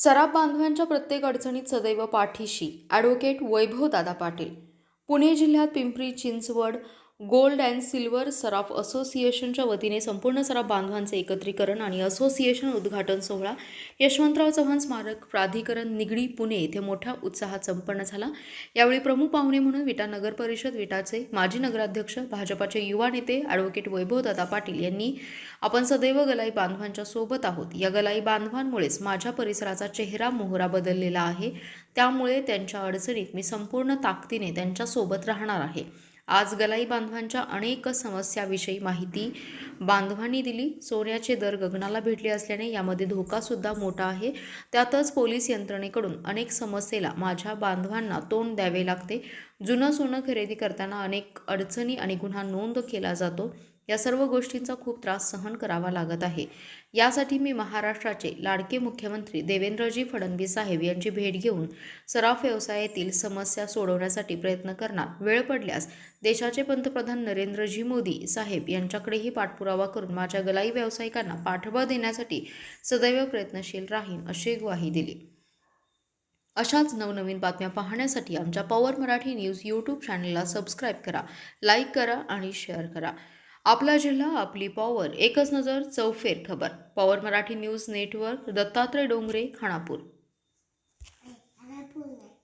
सराफ बांधवांच्या प्रत्येक अडचणीत सदैव पाठीशी. ॲडव्होकेट वैभवदादा पाटील. पुणे जिल्ह्यात Pimpri Chinchwad gold and silver सराफ असोसिएशनच्या वतीने संपूर्ण सराफ बांधवांचे एकत्रीकरण आणि असोसिएशन उद्घाटन सोहळा. यशवंतराव चव्हाण स्मारक प्राधिकरण निगडी पुणे येथे मोठ्या उत्साहात संपन्न झाला. यावेळी प्रमुख पाहुणे म्हणून विटा नगर परिषद विटाचे माजी नगराध्यक्ष भाजपाचे युवा नेते ॲडव्होकेट वैभवदादा पाटील यांनी आपण सदैव गलाई बांधवांच्या सोबत आहोत. या गलाई बांधवांमुळेच माझ्या परिसराचा चेहरा मोहरा बदललेला आहे. त्यामुळे त्यांच्या अडचणीत मी संपूर्ण ताकदीने त्यांच्यासोबत राहणार आहे. आज गलाई बांधवांच्या अनेक समस्याविषयी माहिती बांधवांनी दिली. सोन्याचे दर गगनाला भेटले असल्याने यामध्ये धोकासुद्धा मोठा आहे. त्यातच पोलीस यंत्रणेकडून अनेक समस्येला माझ्या बांधवांना तोंड द्यावे लागते. जुनं सोनं खरेदी करताना अनेक अडचणी आणि गुन्हा नोंद केला जातो. या सर्व गोष्टींचा खूप त्रास सहन करावा लागत आहे. यासाठी मी महाराष्ट्राचे लाडके मुख्यमंत्री देवेंद्रजी फडणवीस साहेब यांची भेट घेऊन सराफ व्यवसायातील समस्या सोडवण्यासाठी प्रयत्न करणार. वेळ पडल्यास देशाचे पंतप्रधान नरेंद्रजी मोदी साहेब यांच्याकडेही पाठपुरावा करून माझ्या गलाई व्यावसायिकांना पाठबळ देण्यासाठी सदैव प्रयत्नशील राहीन अशी ग्वाही दिली. अशाच नवनवीन बातम्या पाहण्यासाठी आमच्या पॉवर मराठी न्यूज यूट्यूब चॅनलला सबस्क्राईब करा लाईक करा आणि शेअर करा. आपला जिल्हा आपली पॉवर एकच नजर चौफेर खबर. Power Marathi news network Dattatray Dongre Khanapur.